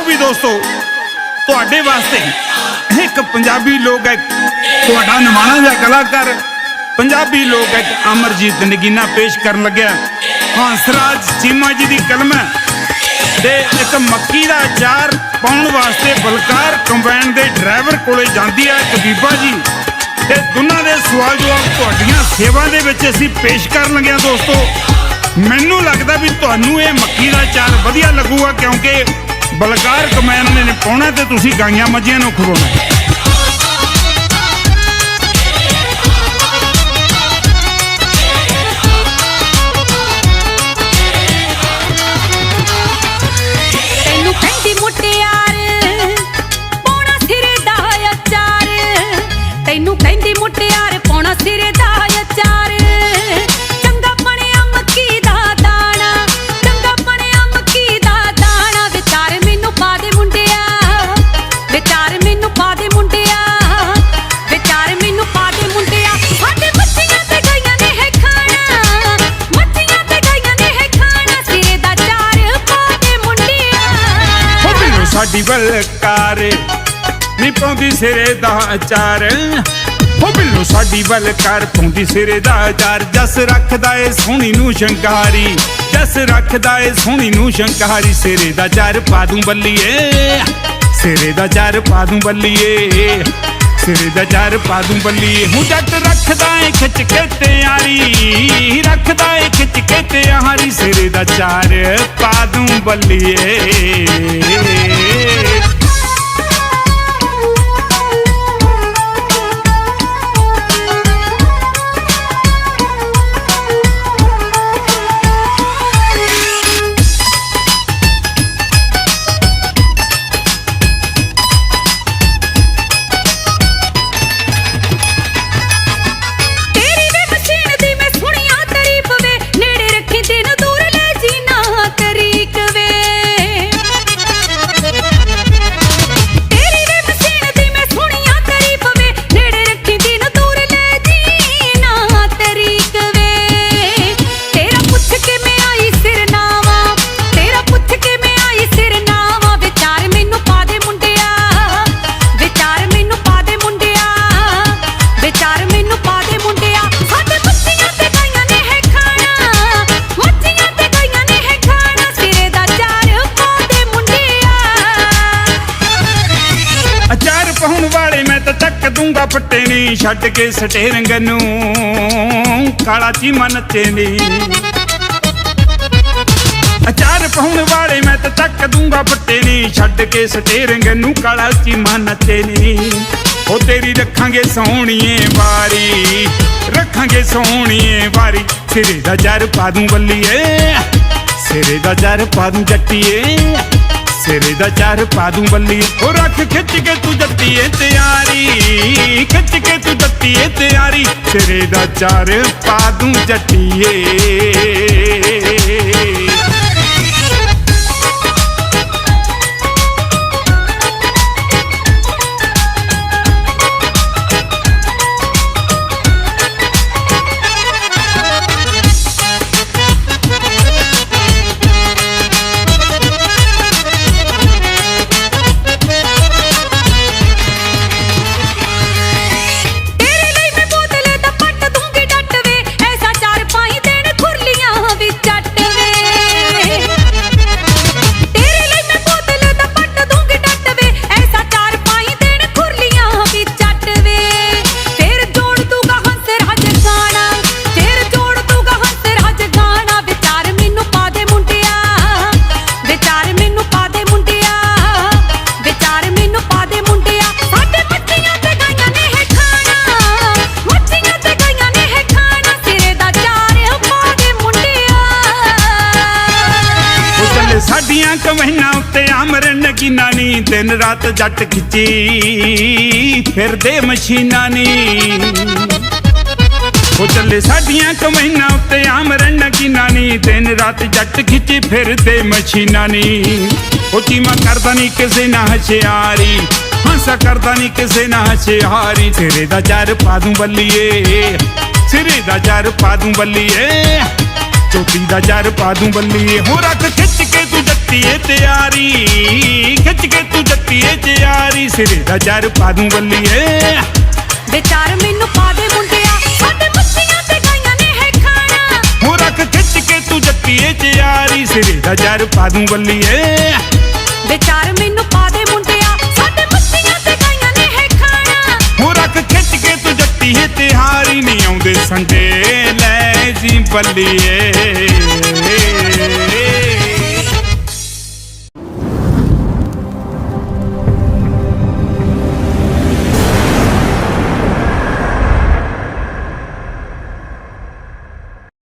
ਵੀ ਦੋਸਤੋ, ਤੁਹਾਡੇ ਵਾਸਤੇ ਇੱਕ ਪੰਜਾਬੀ ਲੋਕ ਗਾਇਕ ਤੁਹਾਡਾ ਨਿਮਾਣਾ ਜਿਹਾ ਕਲਾਕਾਰ, ਪੰਜਾਬੀ ਲੋਕ ਗਾਇਕ ਅਮਰਜੀਤ ਨਗੀਨਾ ਪੇਸ਼ ਕਰਨ ਲੱਗਿਆ। ਹੰਸਰਾਜ ਚੀਮਾ ਜੀ ਦੀ ਕਲਮ ਹੈ ਤੇ ਇੱਕ ਮੱਕੀ ਦਾ ਅਚਾਰ ਪਾਉਣ ਵਾਸਤੇ ਬਲਕਾਰ ਕੰਬਾਈਨ ਦੇ ਡਰਾਈਵਰ ਕੋਲੇ ਜਾਂਦੀ ਹੈ ਇੱਕ ਬੀਬਾ ਜੀ। ਤੇ ਦੋਨਾਂ ਦੇ ਸਵਾਲ ਜਵਾਬ ਤੁਹਾਡੀਆਂ ਸੇਵਾ ਦੇ ਵਿੱਚ ਅਸੀਂ ਪੇਸ਼ ਕਰਨ ਲੱਗਿਆ ਦੋਸਤੋ। ਮੈਨੂੰ ਲੱਗਦਾ ਵੀ ਤੁਹਾਨੂੰ ਇਹ ਮੱਕੀ ਦਾ ਅਚਾਰ ਵਧੀਆ ਲੱਗੂਗਾ ਕਿਉਂਕਿ ਬਲਕਾਰ ਕੰਬਾਈਨ ਨੇ ਪਾਉਣਾ ਤੇ ਤੁਸੀਂ ਗਾਈਆਂ ਮੱਝੀਆਂ ਨੂੰ ਖਵਾਉਣਾ। ਸਾਡੀ ਬਲਕਾਰ ਨੀ ਪਾਉਂਦੀ ਸਿਰੇ ਦਾ ਅਚਾਰ ਹੋ ਮੈਨੂੰ ਸਾਡੀ ਬਲਕਾਰ ਪਾਉਂਦੀ ਸਿਰੇ ਦਾ ਅਚਾਰ ਜਸ ਰੱਖਦਾ ਏ ਸੋਹਣੀ ਨੂੰ ਸ਼ੰਕਾਰੀ ਜਸ ਰੱਖਦਾ ਏ ਸੋਹਣੀ ਨੂੰ ਸ਼ੰਕਾਰੀ ਸਿਰੇ ਦਾ ਚਾਰ ਪਾ ਦੂੰ ਬੱਲੀਏ। ਸਿਰੇ ਦਾ ਚਾਰ ਪਾ ਦੂੰ ਬੱਲੀਏ। ਸਿਰੇ ਦਾ ਚਾਰ ਪਾ ਦੂੰ ਬੱਲੀਏ। ਹੂੰ ਜੱਟ ਰੱਖਦਾ ਏ ਖਿੱਚ ਕੇ ਤਿਆਰੀ। ਰੱਖਦਾ ਏ ਖਿੱਚ ਕੇ ਤਿਆਰੀ। ਸਿਰੇ ਦਾ ਚਾਰ ਪਾ ਦੂੰ ਬੱਲੀਏ। ਤਾਂ ਪੱਟੇ ਨਹੀਂ ਛੱਡ ਕੇ ਸਟੇਰਿੰਗ ਨੂੰ। ਕਾਲਾ ਚੀਮਾ ਨੱਚੇ ਨੀ। ਅਚਾਰ ਪਾਉਣ ਵਾਲੇ ਮੈਂ ਤਾਂ ਚੱਕ ਦੂੰਗਾ ਪੱਟੇ ਨਹੀਂ ਛੱਡ ਕੇ ਸਟੇਰਿੰਗ ਨੂੰ। ਕਾਲਾ ਚੀਮਾ ਨੱਚੇ ਨੀ। ਉਹ ਤੇਰੀ ਰੱਖਾਂਗੇ ਸੋਹਣੀਏ ਵਾਰੀ। ਰੱਖਾਂਗੇ ਸੋਹਣੀਏ ਵਾਰੀ। ਸਿਰੇ ਦਾ ਜਰ ਪਾ ਦੂੰ ਬੱਲੀਏ। ਸਿਰੇ ਦਾ ਜਰ ਪਾ ਦੂੰ ਜੱਟੀਏ। ਸਿਰੇ ਦਾ ਚਾਰ ਪਾ ਦੂੰ ਬੱਲੀ। ਉਹ ਰੱਖ ਖਿੱਚ ਕੇ ਤੂੰ ਜੱਤੀਏ ਤਿਆਰੀ, ਖਿੱਚ ਕੇ ਤੂੰ ਜੱਤੀਏ ਤਿਆਰੀ। ਸਿਰੇ ਦਾ ਚਾਰ ਪਾ ਦੂੰ ਜੱਟੀਏ। ਨਗੀਨਾ ਦਿਨ ਰਾਤ ਜੱਟ ਖਿੱਚੀ, ਫਿਰਦੇ ਮਸ਼ੀਨਾਂ ਨੀ। ਉਹ ਚੱਲੇ ਸਾਡੀਆਂ ਕਮਹਿਨਾ ਉੱਤੇ ਆਮਰ ਨਗੀਨਾ ਨੀ। ਦਿਨ ਰਾਤ ਜੱਟ ਖਿੱਚੀ, ਫਿਰਦੇ ਮਸ਼ੀਨਾਂ ਨੀ। ਉਹ ਚੀਮਾ ਕਰਦਾ ਨਹੀਂ ਕਿਸੇ ਨਾ ਹਸ਼ਿਆਰੀ। ਹਾਸਾ ਕਰਦਾ ਨਹੀਂ ਕਿਸੇ ਨਾ ਹਸ਼ਿਆਰੀ। ਤੇਰੇ ਦਾ ਚਾਰ ਪਾ ਦੂੰ ਬੱਲੀਏ, ਸਿਰੇ ਦਾ ਚਾਰ ਪਾ ਦੂੰ ਬੱਲੀਏ। ਚੋਟੀ ਦਾ ਜਰ ਪਾ ਦੂੰ ਬੱਲੀਏ। ਹੋ ਰੱਖ ਖਿੱਚ ਕੇ ਤੂੰ ਜੱਤੀਏ ਤਿਆਰੀ ਖਿੱਚ ਕੇ ਤੂੰ ਜੱਤੀਏ ਤਿਆਰੀ। ਸਿਰੇ ਦਾ ਜਰ ਪਾ ਦੂੰ ਬੱਲੀਏ। ਵਿਚਾਰ ਮੈਨੂੰ ਪਾ ਦੇ ਮੁੰਡਿਆ ਸਾਡੇ ਮੱਛੀਆਂ ਤੇ ਗਾਈਆਂ ਨੇ ਹੈ ਖਾਣਾ ਹੋ ਰੱਖ ਖਿੱਚ ਕੇ ਤੂੰ ਜੱਤੀਏ ਤਿਆਰੀ ਸਿਰੇ ਦਾ ਜਰ ਪਾ ਦੂੰ ਬੱਲੀਏ। ਵਿਚਾਰ ਮੈਨੂੰ ਪਾ ਦੇ ਮੁੰਡਿਆ ਸਾਡੇ ਮੱਛੀਆਂ ਤੇ ਗਾਈਆਂ ਨੇ ਹੈ ਖਾਣਾ ਹੋ ਰੱਖ ਖਿੱਚ ਕੇ ਤੂੰ ਜੱਤੀਏ ਤਿਹਾਰੀ ਨਹੀਂ ਆਉਂਦੇ ਸੰਡੇ ਬੱਲੀਏ